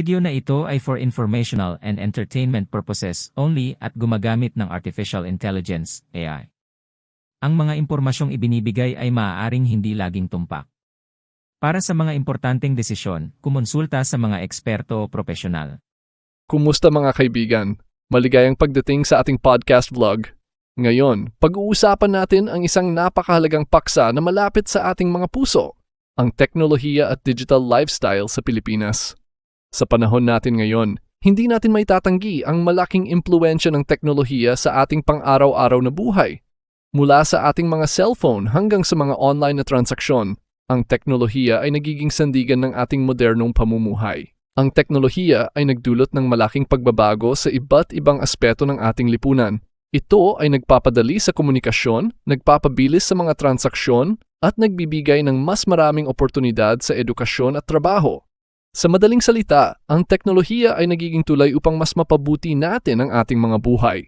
video na ito ay for informational and entertainment purposes only at gumagamit ng Artificial Intelligence, AI. Ang mga impormasyong ibinibigay ay maaaring hindi laging tumpak. Para sa mga importanteng desisyon, kumonsulta sa mga eksperto o profesional. Kumusta mga kaibigan? Maligayang pagdating sa ating podcast vlog. Ngayon, pag-uusapan natin ang isang napakahalagang paksa na malapit sa ating mga puso, ang teknolohiya at digital lifestyle sa Pilipinas. Sa panahon natin ngayon, hindi natin may tatanggi ang malaking impluensya ng teknolohiya sa ating pang-araw-araw na buhay. Mula sa ating mga cellphone hanggang sa mga online na transaksyon, ang teknolohiya ay nagiging sandigan ng ating modernong pamumuhay. Ang teknolohiya ay nagdulot ng malaking pagbabago sa iba't ibang aspeto ng ating lipunan. Ito ay nagpapadali sa komunikasyon, nagpapabilis sa mga transaksyon, at nagbibigay ng mas maraming oportunidad sa edukasyon at trabaho. Sa madaling salita, ang teknolohiya ay nagiging tulay upang mas mapabuti natin ang ating mga buhay.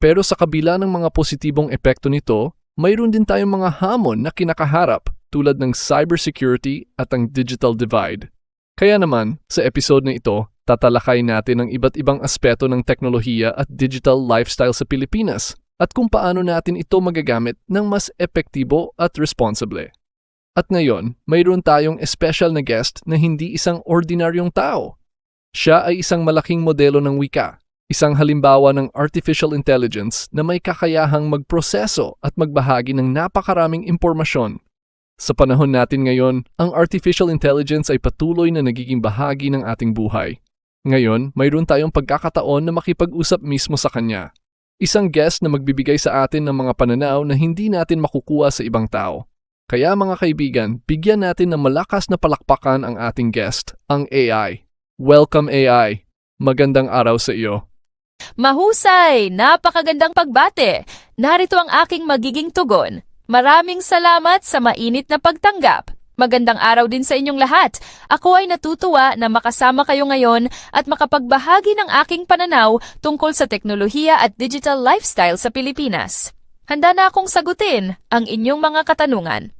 Pero sa kabila ng mga positibong epekto nito, mayroon din tayong mga hamon na kinakaharap tulad ng cybersecurity at ang digital divide. Kaya naman, sa episode na ito, tatalakay natin ang iba't ibang aspeto ng teknolohiya at digital lifestyle sa Pilipinas at kung paano natin ito magagamit ng mas epektibo at responsable. At ngayon, mayroon tayong special na guest na hindi isang ordinaryong tao. Siya ay isang malaking modelo ng wika, isang halimbawa ng artificial intelligence na may kakayahang magproseso at magbahagi ng napakaraming impormasyon. Sa panahon natin ngayon, ang artificial intelligence ay patuloy na nagiging bahagi ng ating buhay. Ngayon, mayroon tayong pagkakataon na makipag-usap mismo sa kanya. Isang guest na magbibigay sa atin ng mga pananaw na hindi natin makukuha sa ibang tao. Kaya mga kaibigan, bigyan natin ng malakas na palakpakan ang ating guest, ang AI. Welcome AI. Magandang araw sa iyo. Mahusay! Napakagandang pagbate! Narito ang aking magiging tugon. Maraming salamat sa mainit na pagtanggap. Magandang araw din sa inyong lahat. Ako ay natutuwa na makasama kayo ngayon at makapagbahagi ng aking pananaw tungkol sa teknolohiya at digital lifestyle sa Pilipinas. Handa na akong sagutin ang inyong mga katanungan.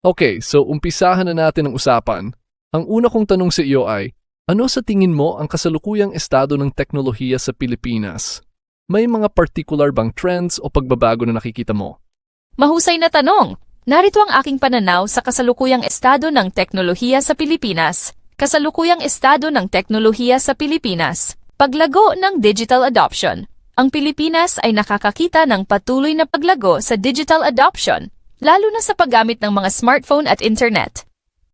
Okay, so umpisahan na natin ang usapan. Ang una kong tanong sa iyo ay, ano sa tingin mo ang kasalukuyang estado ng teknolohiya sa Pilipinas? May mga particular bang trends o pagbabago na nakikita mo? Mahusay na tanong. Narito ang aking pananaw sa kasalukuyang estado ng teknolohiya sa Pilipinas. Kasalukuyang estado ng teknolohiya sa Pilipinas. Paglago ng digital adoption. Ang Pilipinas ay nakakakita ng patuloy na paglago sa digital adoption, lalo na sa paggamit ng mga smartphone at internet.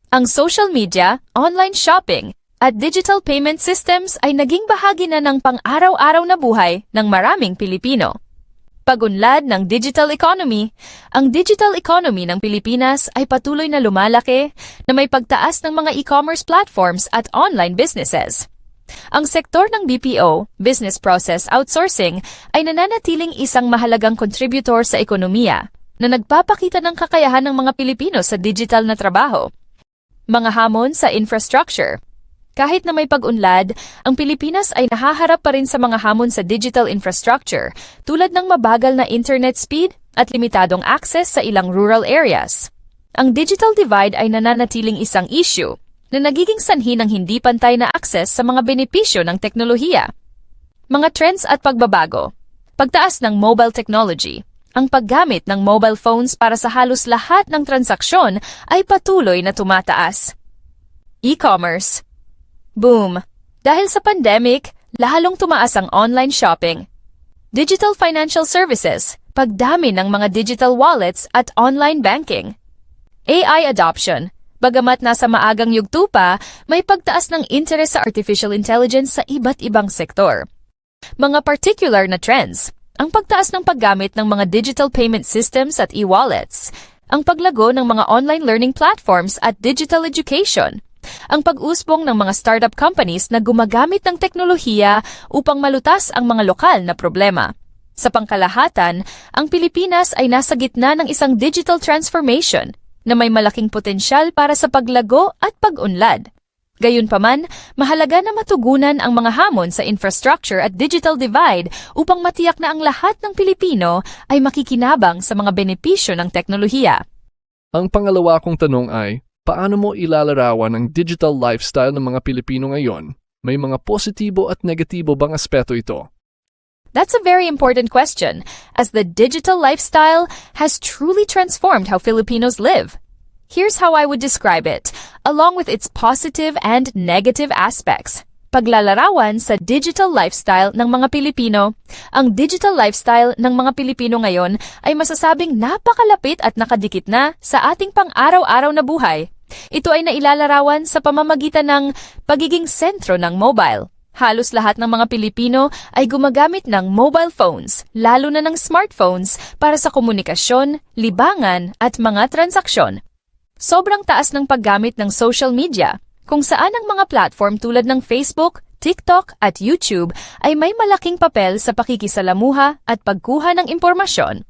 Ang social media, online shopping, at digital payment systems ay naging bahagi na ng pang-araw-araw na buhay ng maraming Pilipino. Pagunlad ng digital economy, ang digital economy ng Pilipinas ay patuloy na lumalaki na may pagtaas ng mga e-commerce platforms at online businesses. Ang sektor ng BPO, Business Process Outsourcing, ay nananatiling isang mahalagang contributor sa ekonomiya na nagpapakita ng kakayahan ng mga Pilipino sa digital na trabaho. Mga hamon sa infrastructure. Kahit na may pag-unlad, ang Pilipinas ay nahaharap pa rin sa mga hamon sa digital infrastructure tulad ng mabagal na internet speed at limitadong access sa ilang rural areas. Ang digital divide ay nananatiling isang issue na nagiging sanhi ng hindi pantay na akses sa mga benepisyo ng teknolohiya. Mga trends at pagbabago. Pagtaas ng mobile technology. Ang paggamit ng mobile phones para sa halos lahat ng transaksyon ay patuloy na tumataas. E-commerce. Boom! Dahil sa pandemic, lalong tumaas ang online shopping. Digital financial services, pagdami ng mga digital wallets at online banking. AI adoption, Bagamat nasa maagang yugto pa, may pagtaas ng interes sa artificial intelligence sa iba't ibang sektor. Mga particular na trends, ang pagtaas ng paggamit ng mga digital payment systems at e-wallets, ang paglago ng mga online learning platforms at digital education, ang pag-usbong ng mga startup companies na gumagamit ng teknolohiya upang malutas ang mga lokal na problema. Sa pangkalahatan, ang Pilipinas ay nasa gitna ng isang digital transformation na may malaking potensyal para sa paglago at pag-unlad. Gayunpaman, mahalaga na matugunan ang mga hamon sa infrastructure at digital divide upang matiyak na ang lahat ng Pilipino ay makikinabang sa mga benepisyo ng teknolohiya. Ang pangalawa kong tanong ay, paano mo ilalarawan ang digital lifestyle ng mga Pilipino ngayon? May mga positibo at negatibo bang aspeto ito? That's a very important question, as the digital lifestyle has truly transformed how Filipinos live. Here's how I would describe it, along with its positive and negative aspects. Paglalarawan sa digital lifestyle ng mga Pilipino. Ang digital lifestyle ng mga Pilipino ngayon ay masasabing napakalapit at nakadikit na sa ating pang-araw-araw na buhay. Ito ay nailalarawan sa pamamagitan ng pagiging sentro ng mobile. Halos lahat ng mga Pilipino ay gumagamit ng mobile phones, lalo na ng smartphones, para sa komunikasyon, libangan at mga transaksyon. Sobrang taas ng paggamit ng social media, kung saan ang mga platform tulad ng Facebook, TikTok at YouTube ay may malaking papel sa pakikisalamuha at pagkuha ng impormasyon.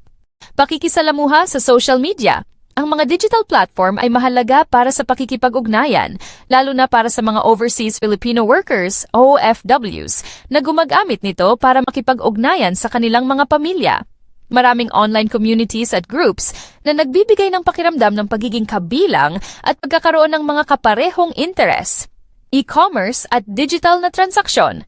Pakikisalamuha sa social media. Ang mga digital platform ay mahalaga para sa pakikipag-ugnayan, lalo na para sa mga overseas Filipino workers, OFWs, na gumagamit nito para makipag-ugnayan sa kanilang mga pamilya. Maraming online communities at groups na nagbibigay ng pakiramdam ng pagiging kabilang at pagkakaroon ng mga kaparehong interes. E-commerce at digital na transaksyon.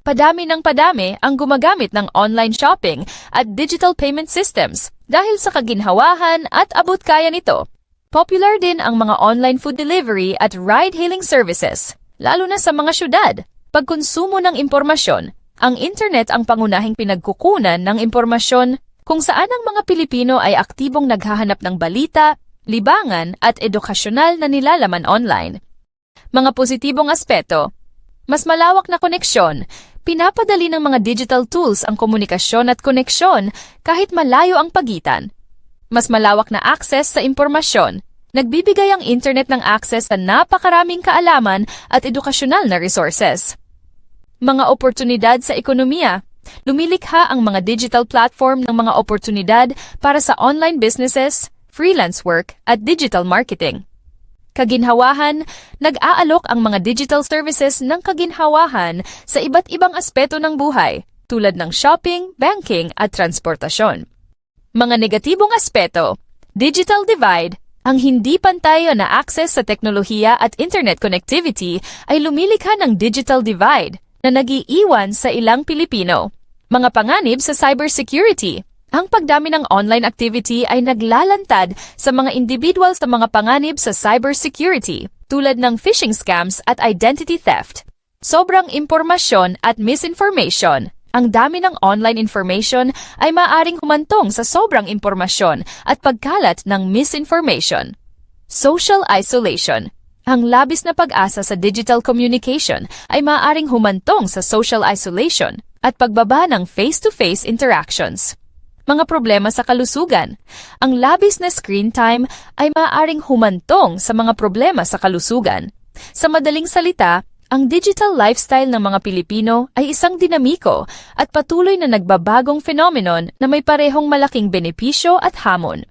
Padami ng padami ang gumagamit ng online shopping at digital payment systems dahil sa kaginhawahan at abot kaya nito. Popular din ang mga online food delivery at ride-hailing services, lalo na sa mga syudad. Pagkonsumo ng impormasyon, ang internet ang pangunahing pinagkukunan ng impormasyon kung saan ang mga Pilipino ay aktibong naghahanap ng balita, libangan at edukasyonal na nilalaman online. Mga positibong aspeto, mas malawak na koneksyon, pinapadali ng mga digital tools ang komunikasyon at koneksyon kahit malayo ang pagitan. Mas malawak na access sa impormasyon, nagbibigay ang internet ng access sa napakaraming kaalaman at edukasyonal na resources. Mga oportunidad sa ekonomiya, Lumilikha ang mga digital platform ng mga oportunidad para sa online businesses, freelance work, at digital marketing. Kaginhawahan, nag-aalok ang mga digital services ng kaginhawahan sa iba't ibang aspeto ng buhay, tulad ng shopping, banking, at transportasyon. Mga negatibong aspeto, digital divide, ang hindi pantay na access sa teknolohiya at internet connectivity ay lumilikha ng digital divide na nagiiwan sa ilang Pilipino. Mga panganib sa cybersecurity. Ang pagdami ng online activity ay naglalantad sa mga individual sa mga panganib sa cybersecurity tulad ng phishing scams at identity theft. Sobrang impormasyon at misinformation. Ang dami ng online information ay maaring humantong sa sobrang impormasyon at pagkalat ng misinformation. Social isolation. Ang labis na pag-asa sa digital communication ay maaaring humantong sa social isolation at pagbaba ng face-to-face interactions. Mga problema sa kalusugan. Ang labis na screen time ay maaaring humantong sa mga problema sa kalusugan. Sa madaling salita, ang digital lifestyle ng mga Pilipino ay isang dinamiko at patuloy na nagbabagong phenomenon na may parehong malaking benepisyo at hamon.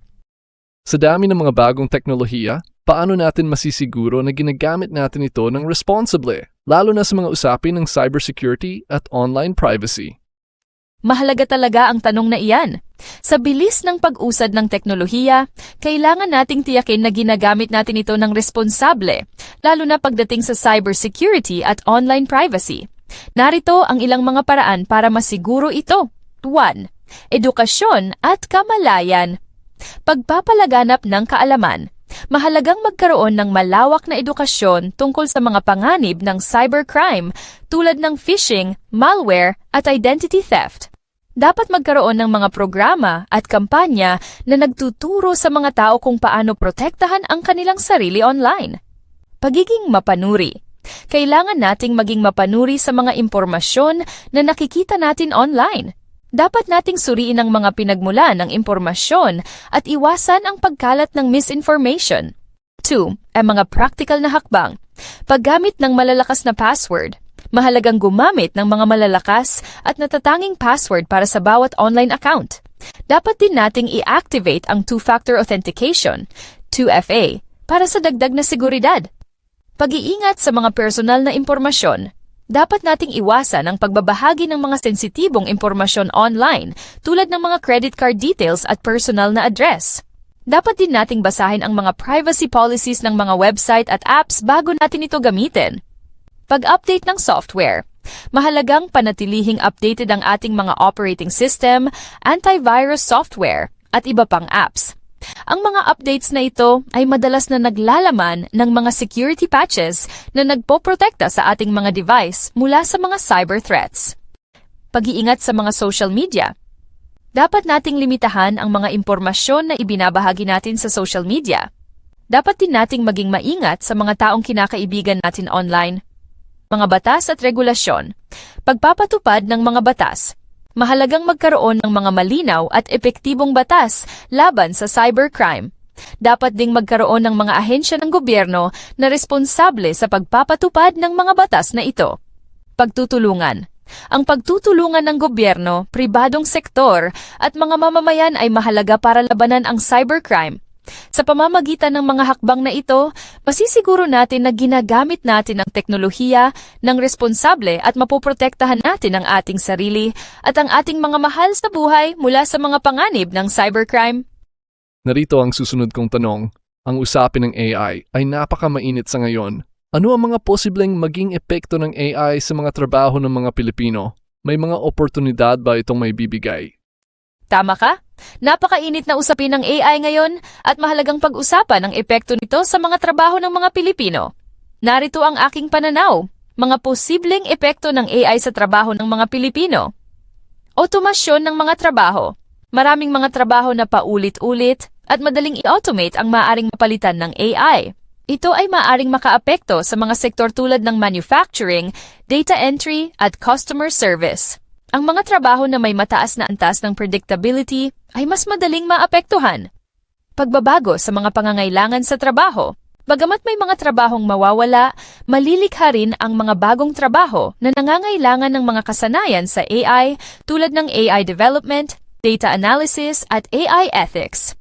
Sa dami ng mga bagong teknolohiya, paano natin masisiguro na ginagamit natin ito ng responsibly, lalo na sa mga usapin ng cybersecurity at online privacy? Mahalaga talaga ang tanong na iyan. Sa bilis ng pag-usad ng teknolohiya, kailangan nating tiyakin na ginagamit natin ito ng responsable, lalo na pagdating sa cybersecurity at online privacy. Narito ang ilang mga paraan para masiguro ito. 1. Edukasyon at kamalayan. Pagpapalaganap ng kaalaman. Mahalagang magkaroon ng malawak na edukasyon tungkol sa mga panganib ng cybercrime tulad ng phishing, malware at identity theft. Dapat magkaroon ng mga programa at kampanya na nagtuturo sa mga tao kung paano protektahan ang kanilang sarili online. Pagiging mapanuri. Kailangan nating maging mapanuri sa mga impormasyon na nakikita natin online. Dapat nating suriin ang mga pinagmula ng impormasyon at iwasan ang pagkalat ng misinformation. 2. Ang mga practical na hakbang. Paggamit ng malalakas na password. Mahalagang gumamit ng mga malalakas at natatanging password para sa bawat online account. Dapat din nating i-activate ang two-factor authentication, 2FA, para sa dagdag na seguridad. Pag-iingat sa mga personal na impormasyon. Dapat nating iwasan ang pagbabahagi ng mga sensitibong impormasyon online tulad ng mga credit card details at personal na address. Dapat din nating basahin ang mga privacy policies ng mga website at apps bago natin ito gamitin. Pag-update ng software. Mahalagang panatilihing updated ang ating mga operating system, antivirus software, at iba pang apps. Ang mga updates na ito ay madalas na naglalaman ng mga security patches na nagpoprotekta sa ating mga device mula sa mga cyber threats. Pag-iingat sa mga social media. Dapat nating limitahan ang mga impormasyon na ibinabahagi natin sa social media. Dapat din nating maging maingat sa mga taong kinakaibigan natin online. Mga batas at regulasyon. Pagpapatupad ng mga batas. Mahalagang magkaroon ng mga malinaw at epektibong batas laban sa cybercrime. Dapat ding magkaroon ng mga ahensya ng gobyerno na responsable sa pagpapatupad ng mga batas na ito. Pagtutulungan. Ang pagtutulungan ng gobyerno, pribadong sektor at mga mamamayan ay mahalaga para labanan ang cybercrime. Sa pamamagitan ng mga hakbang na ito, masisiguro natin na ginagamit natin ang teknolohiya ng responsable at mapoprotektahan natin ang ating sarili at ang ating mga mahal sa buhay mula sa mga panganib ng cybercrime. Narito ang susunod kong tanong. Ang usapin ng AI ay napakamainit sa ngayon. Ano ang mga posibleng maging epekto ng AI sa mga trabaho ng mga Pilipino? May mga oportunidad ba itong may bibigay? Tama ka? Napakainit na usapin ng AI ngayon at mahalagang pag-usapan ang epekto nito sa mga trabaho ng mga Pilipino. Narito ang aking pananaw, mga posibleng epekto ng AI sa trabaho ng mga Pilipino. Otomasyon ng mga trabaho. Maraming mga trabaho na paulit-ulit at madaling i-automate ang maaring mapalitan ng AI. Ito ay maaring makaapekto sa mga sektor tulad ng manufacturing, data entry at customer service. Ang mga trabaho na may mataas na antas ng predictability ay mas madaling maapektuhan. Pagbabago sa mga pangangailangan sa trabaho. Bagamat may mga trabahong mawawala, malilikha rin ang mga bagong trabaho na nangangailangan ng mga kasanayan sa AI tulad ng AI development, data analysis at AI ethics.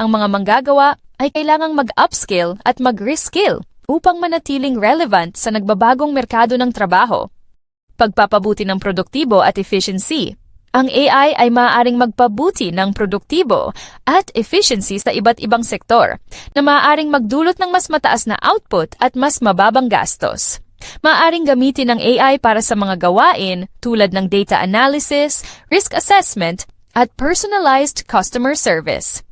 Ang mga manggagawa ay kailangang mag-upskill at mag-reskill upang manatiling relevant sa nagbabagong merkado ng trabaho pagpapabuti ng produktibo at efficiency. Ang AI ay maaaring magpabuti ng produktibo at efficiency sa iba't ibang sektor na maaaring magdulot ng mas mataas na output at mas mababang gastos. Maaaring gamitin ng AI para sa mga gawain tulad ng data analysis, risk assessment, at personalized customer service.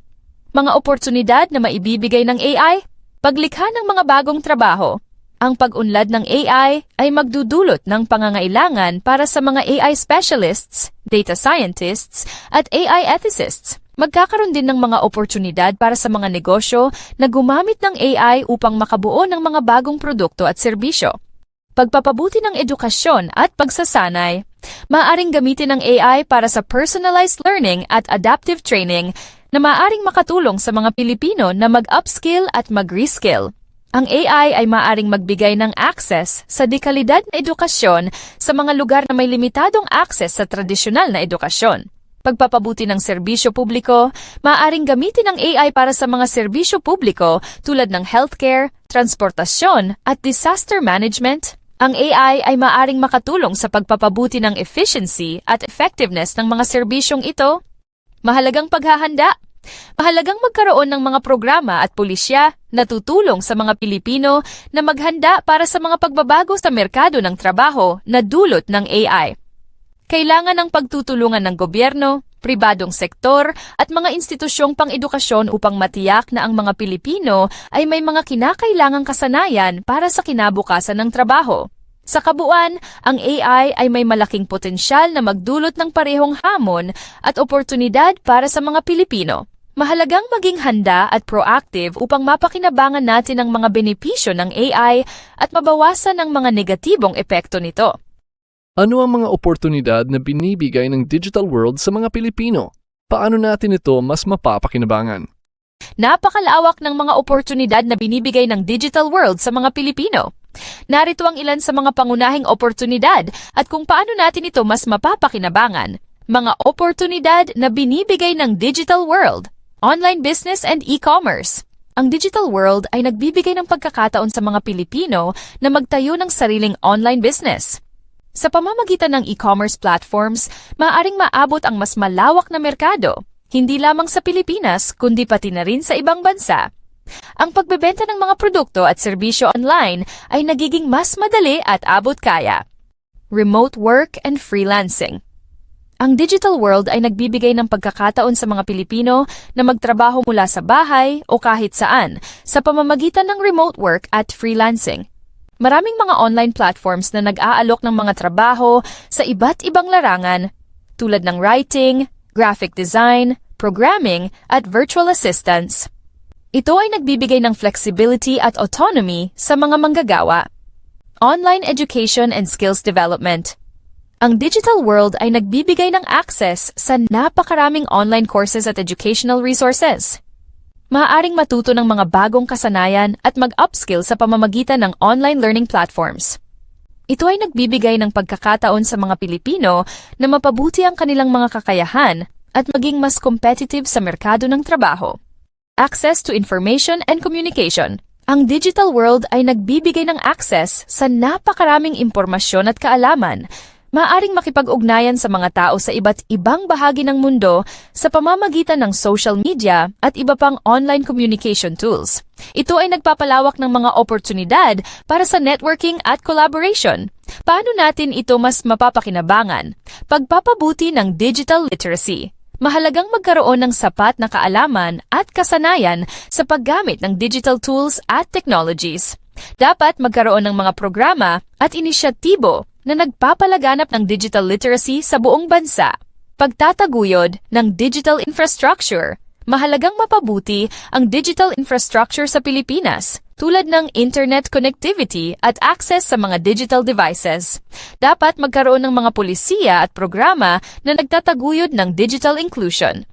Mga oportunidad na maibibigay ng AI, paglikha ng mga bagong trabaho, ang pag-unlad ng AI ay magdudulot ng pangangailangan para sa mga AI specialists, data scientists, at AI ethicists. Magkakaroon din ng mga oportunidad para sa mga negosyo na gumamit ng AI upang makabuo ng mga bagong produkto at serbisyo. Pagpapabuti ng edukasyon at pagsasanay. Maaring gamitin ng AI para sa personalized learning at adaptive training na maaring makatulong sa mga Pilipino na mag-upskill at mag-reskill. Ang AI ay maaring magbigay ng access sa dekalidad na edukasyon sa mga lugar na may limitadong access sa tradisyonal na edukasyon. Pagpapabuti ng serbisyo publiko, maaaring gamitin ng AI para sa mga serbisyo publiko tulad ng healthcare, transportasyon, at disaster management. Ang AI ay maaring makatulong sa pagpapabuti ng efficiency at effectiveness ng mga serbisyong ito. Mahalagang paghahanda Mahalagang magkaroon ng mga programa at pulisya na tutulong sa mga Pilipino na maghanda para sa mga pagbabago sa merkado ng trabaho na dulot ng AI. Kailangan ng pagtutulungan ng gobyerno, pribadong sektor at mga institusyong pang-edukasyon upang matiyak na ang mga Pilipino ay may mga kinakailangang kasanayan para sa kinabukasan ng trabaho. Sa kabuuan, ang AI ay may malaking potensyal na magdulot ng parehong hamon at oportunidad para sa mga Pilipino. Mahalagang maging handa at proactive upang mapakinabangan natin ang mga benepisyo ng AI at mabawasan ang mga negatibong epekto nito. Ano ang mga oportunidad na binibigay ng digital world sa mga Pilipino? Paano natin ito mas mapapakinabangan? Napakalawak ng mga oportunidad na binibigay ng digital world sa mga Pilipino. Narito ang ilan sa mga pangunahing oportunidad at kung paano natin ito mas mapapakinabangan. Mga oportunidad na binibigay ng digital world. Online business and e-commerce. Ang digital world ay nagbibigay ng pagkakataon sa mga Pilipino na magtayo ng sariling online business. Sa pamamagitan ng e-commerce platforms, maaaring maabot ang mas malawak na merkado, hindi lamang sa Pilipinas kundi pati na rin sa ibang bansa. Ang pagbebenta ng mga produkto at serbisyo online ay nagiging mas madali at abot kaya. Remote work and freelancing. Ang digital world ay nagbibigay ng pagkakataon sa mga Pilipino na magtrabaho mula sa bahay o kahit saan sa pamamagitan ng remote work at freelancing. Maraming mga online platforms na nag-aalok ng mga trabaho sa iba't ibang larangan tulad ng writing, graphic design, programming, at virtual assistants. Ito ay nagbibigay ng flexibility at autonomy sa mga manggagawa. Online education and skills development. Ang digital world ay nagbibigay ng access sa napakaraming online courses at educational resources. Maaaring matuto ng mga bagong kasanayan at mag-upskill sa pamamagitan ng online learning platforms. Ito ay nagbibigay ng pagkakataon sa mga Pilipino na mapabuti ang kanilang mga kakayahan at maging mas competitive sa merkado ng trabaho. Access to information and communication. Ang digital world ay nagbibigay ng access sa napakaraming impormasyon at kaalaman maaring makipag-ugnayan sa mga tao sa iba't ibang bahagi ng mundo sa pamamagitan ng social media at iba pang online communication tools. Ito ay nagpapalawak ng mga oportunidad para sa networking at collaboration. Paano natin ito mas mapapakinabangan? Pagpapabuti ng digital literacy. Mahalagang magkaroon ng sapat na kaalaman at kasanayan sa paggamit ng digital tools at technologies. Dapat magkaroon ng mga programa at inisyatibo na nagpapalaganap ng digital literacy sa buong bansa. Pagtataguyod ng digital infrastructure. Mahalagang mapabuti ang digital infrastructure sa Pilipinas tulad ng internet connectivity at access sa mga digital devices. Dapat magkaroon ng mga polisiya at programa na nagtataguyod ng digital inclusion.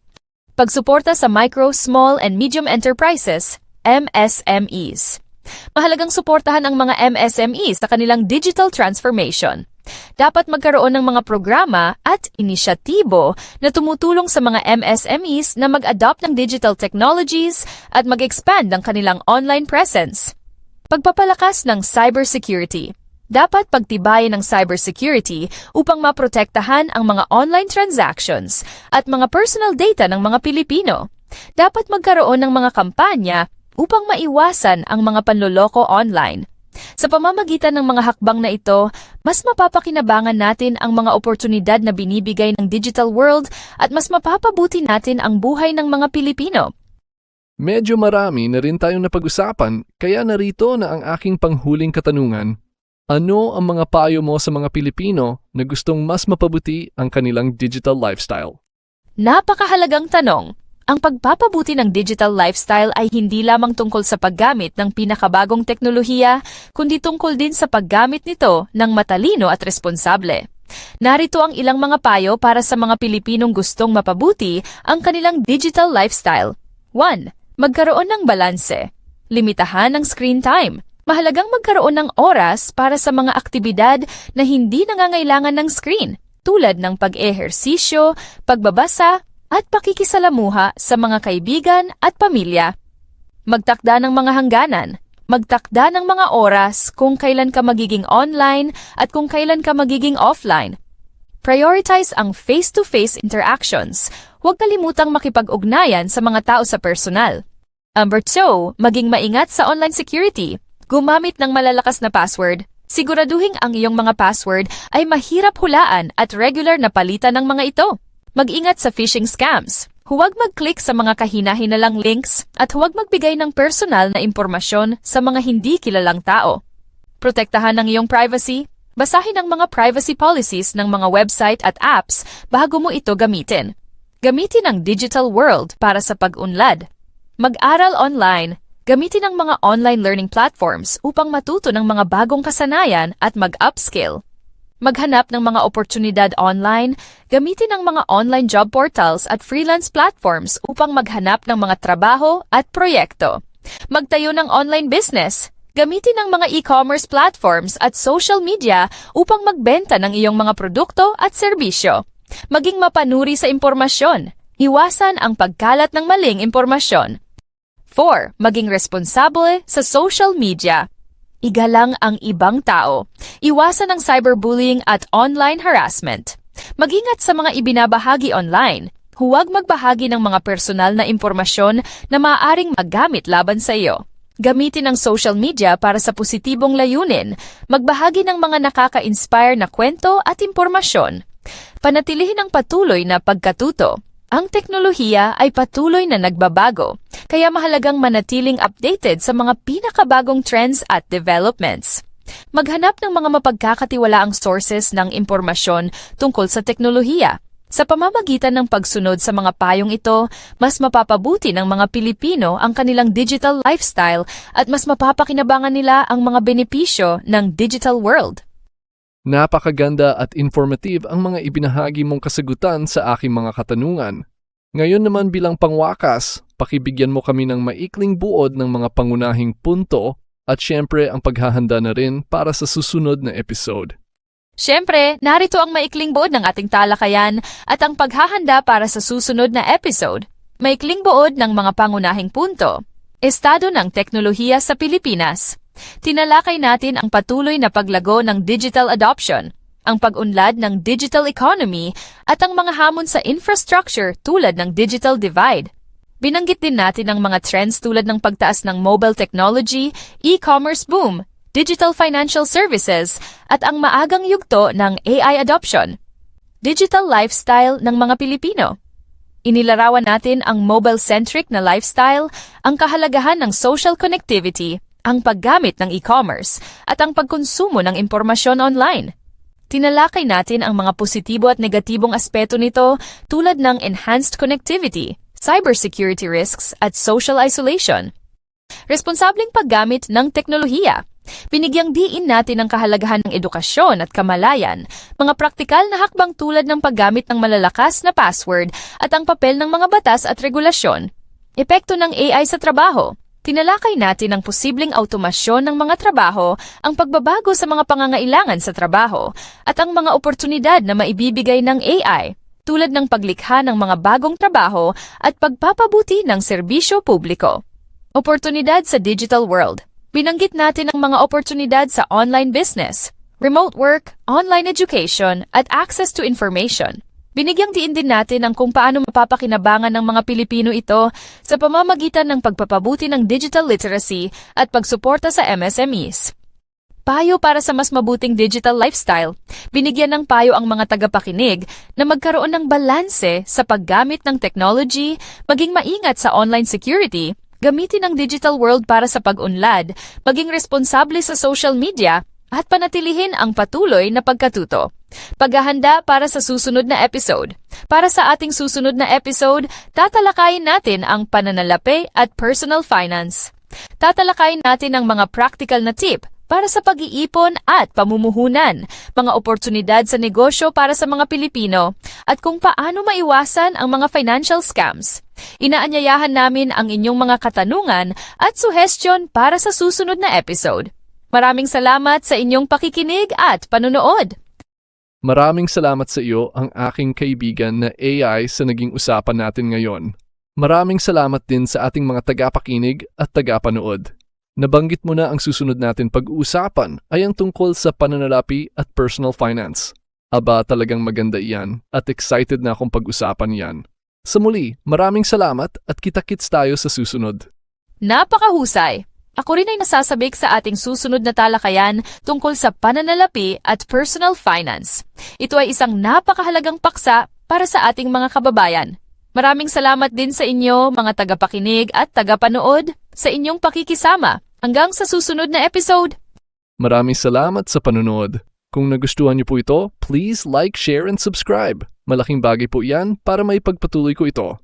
Pagsuporta sa micro, small, and medium enterprises, MSMEs. Mahalagang suportahan ang mga MSMEs sa kanilang digital transformation. Dapat magkaroon ng mga programa at inisyatibo na tumutulong sa mga MSMEs na mag-adopt ng digital technologies at mag-expand ng kanilang online presence. Pagpapalakas ng cybersecurity. Dapat pagtibayin ng cybersecurity upang maprotektahan ang mga online transactions at mga personal data ng mga Pilipino. Dapat magkaroon ng mga kampanya upang maiwasan ang mga panloloko online. Sa pamamagitan ng mga hakbang na ito, mas mapapakinabangan natin ang mga oportunidad na binibigay ng digital world at mas mapapabuti natin ang buhay ng mga Pilipino. Medyo marami na rin tayong napag-usapan, kaya narito na ang aking panghuling katanungan. Ano ang mga payo mo sa mga Pilipino na gustong mas mapabuti ang kanilang digital lifestyle? Napakahalagang tanong. Ang pagpapabuti ng digital lifestyle ay hindi lamang tungkol sa paggamit ng pinakabagong teknolohiya, kundi tungkol din sa paggamit nito ng matalino at responsable. Narito ang ilang mga payo para sa mga Pilipinong gustong mapabuti ang kanilang digital lifestyle. 1. Magkaroon ng balanse. Limitahan ang screen time. Mahalagang magkaroon ng oras para sa mga aktibidad na hindi nangangailangan ng screen, tulad ng pag-ehersisyo, pagbabasa, at pakikisalamuha sa mga kaibigan at pamilya. Magtakda ng mga hangganan. Magtakda ng mga oras kung kailan ka magiging online at kung kailan ka magiging offline. Prioritize ang face-to-face interactions. Huwag kalimutang makipag-ugnayan sa mga tao sa personal. Number 2, maging maingat sa online security. Gumamit ng malalakas na password. Siguraduhin ang iyong mga password ay mahirap hulaan at regular na palitan ng mga ito. Mag-ingat sa phishing scams. Huwag mag-click sa mga kahina-hinalang links at huwag magbigay ng personal na impormasyon sa mga hindi kilalang tao. Protektahan ang iyong privacy. Basahin ang mga privacy policies ng mga website at apps bago mo ito gamitin. Gamitin ang digital world para sa pag-unlad. Mag-aral online. Gamitin ang mga online learning platforms upang matuto ng mga bagong kasanayan at mag-upskill maghanap ng mga oportunidad online, gamitin ang mga online job portals at freelance platforms upang maghanap ng mga trabaho at proyekto. Magtayo ng online business, gamitin ang mga e-commerce platforms at social media upang magbenta ng iyong mga produkto at serbisyo. Maging mapanuri sa impormasyon, iwasan ang pagkalat ng maling impormasyon. 4. Maging responsable sa social media igalang ang ibang tao. Iwasan ang cyberbullying at online harassment. Magingat sa mga ibinabahagi online. Huwag magbahagi ng mga personal na impormasyon na maaaring magamit laban sa iyo. Gamitin ang social media para sa positibong layunin, magbahagi ng mga nakaka-inspire na kwento at impormasyon. Panatilihin ang patuloy na pagkatuto. Ang teknolohiya ay patuloy na nagbabago, kaya mahalagang manatiling updated sa mga pinakabagong trends at developments. Maghanap ng mga mapagkakatiwalaang sources ng impormasyon tungkol sa teknolohiya. Sa pamamagitan ng pagsunod sa mga payong ito, mas mapapabuti ng mga Pilipino ang kanilang digital lifestyle at mas mapapakinabangan nila ang mga benepisyo ng digital world. Napakaganda at informative ang mga ibinahagi mong kasagutan sa aking mga katanungan. Ngayon naman bilang pangwakas, pakibigyan mo kami ng maikling buod ng mga pangunahing punto at syempre ang paghahanda na rin para sa susunod na episode. Siyempre, narito ang maikling buod ng ating talakayan at ang paghahanda para sa susunod na episode. Maikling buod ng mga pangunahing punto. Estado ng teknolohiya sa Pilipinas. Tinalakay natin ang patuloy na paglago ng digital adoption, ang pag-unlad ng digital economy at ang mga hamon sa infrastructure tulad ng digital divide. Binanggit din natin ang mga trends tulad ng pagtaas ng mobile technology, e-commerce boom, digital financial services, at ang maagang yugto ng AI adoption. Digital lifestyle ng mga Pilipino. Inilarawan natin ang mobile-centric na lifestyle, ang kahalagahan ng social connectivity, ang paggamit ng e-commerce, at ang pagkonsumo ng impormasyon online. Tinalakay natin ang mga positibo at negatibong aspeto nito tulad ng enhanced connectivity, cybersecurity risks, at social isolation. Responsableng paggamit ng teknolohiya. Binigyang diin natin ang kahalagahan ng edukasyon at kamalayan, mga praktikal na hakbang tulad ng paggamit ng malalakas na password at ang papel ng mga batas at regulasyon. Epekto ng AI sa trabaho. Tinalakay natin ang posibleng automasyon ng mga trabaho, ang pagbabago sa mga pangangailangan sa trabaho, at ang mga oportunidad na maibibigay ng AI, tulad ng paglikha ng mga bagong trabaho at pagpapabuti ng serbisyo publiko. Oportunidad sa digital world. Binanggit natin ang mga oportunidad sa online business, remote work, online education, at access to information. Binigyang diin din natin ang kung paano mapapakinabangan ng mga Pilipino ito sa pamamagitan ng pagpapabuti ng digital literacy at pagsuporta sa MSMEs. Payo para sa mas mabuting digital lifestyle. Binigyan ng payo ang mga tagapakinig na magkaroon ng balanse sa paggamit ng technology, maging maingat sa online security, gamitin ang digital world para sa pag-unlad, maging responsable sa social media, at panatilihin ang patuloy na pagkatuto. Paghahanda para sa susunod na episode. Para sa ating susunod na episode, tatalakayin natin ang pananalapi at personal finance. Tatalakayin natin ang mga practical na tip para sa pag-iipon at pamumuhunan, mga oportunidad sa negosyo para sa mga Pilipino, at kung paano maiwasan ang mga financial scams. Inaanyayahan namin ang inyong mga katanungan at suhestyon para sa susunod na episode. Maraming salamat sa inyong pakikinig at panunood. Maraming salamat sa iyo ang aking kaibigan na AI sa naging usapan natin ngayon. Maraming salamat din sa ating mga tagapakinig at tagapanood. Nabanggit mo na ang susunod natin pag-uusapan ay ang tungkol sa pananalapi at personal finance. Aba talagang maganda iyan at excited na akong pag-usapan yan. Sa muli, maraming salamat at kita-kits tayo sa susunod. Napakahusay! Ako rin ay nasasabik sa ating susunod na talakayan tungkol sa pananalapi at personal finance. Ito ay isang napakahalagang paksa para sa ating mga kababayan. Maraming salamat din sa inyo, mga tagapakinig at tagapanood, sa inyong pakikisama. Hanggang sa susunod na episode! Maraming salamat sa panonood. Kung nagustuhan niyo po ito, please like, share, and subscribe. Malaking bagay po iyan para maipagpatuloy ko ito.